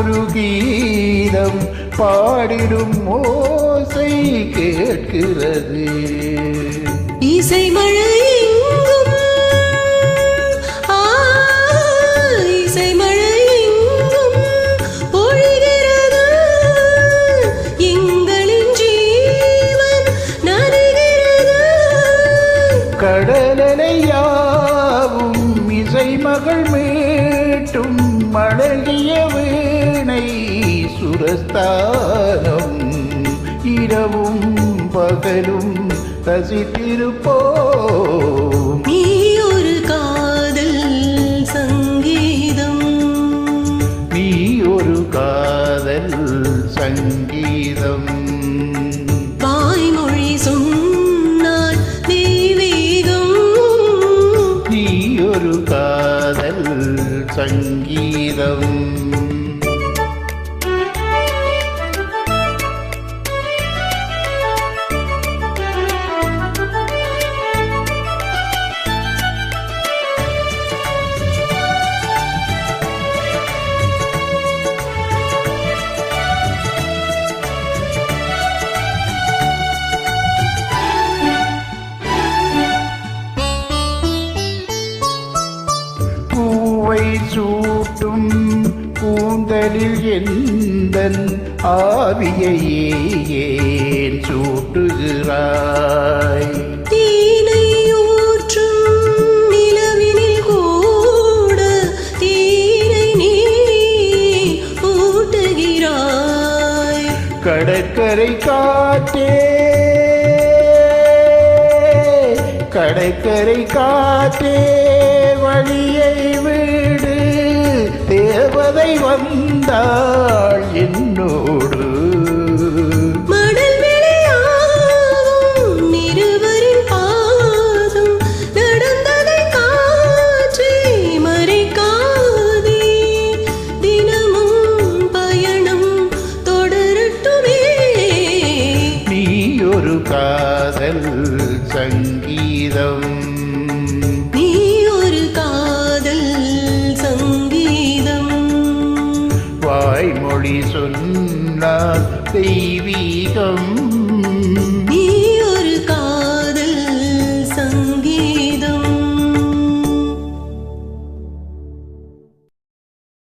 ஒரு கீதம் பாடிடும் ஓசை கேட்கிறது. இசை மழை கடலையாவும் இசை மகள் மீட்டும் அழகிய வீணை சுரஸ்தானம் இரவும் பகலும் ரசித்திருப்போம். நீ ஒரு காதல் சங்கீதம். நீ ஒரு காதல் சங்கீதம். வாய்மொழி சொன்னால் தெய்வீகம். நீ ஒரு காதல் சங்கீதம். பூவை சூட்டும் கூந்தலில் எந்தன் ஆவியையே ஏன் சூட்டுகிறாய்? தீனை ஊற்றும் நிலவினில் கூட தீனை நீ ஊட்டுகிறாய். கடற்கரை காற்றே கடற்கரை காற்றே வழியை தேவதை வந்தாள் என்னோடு. மணல் தெய்வீகம்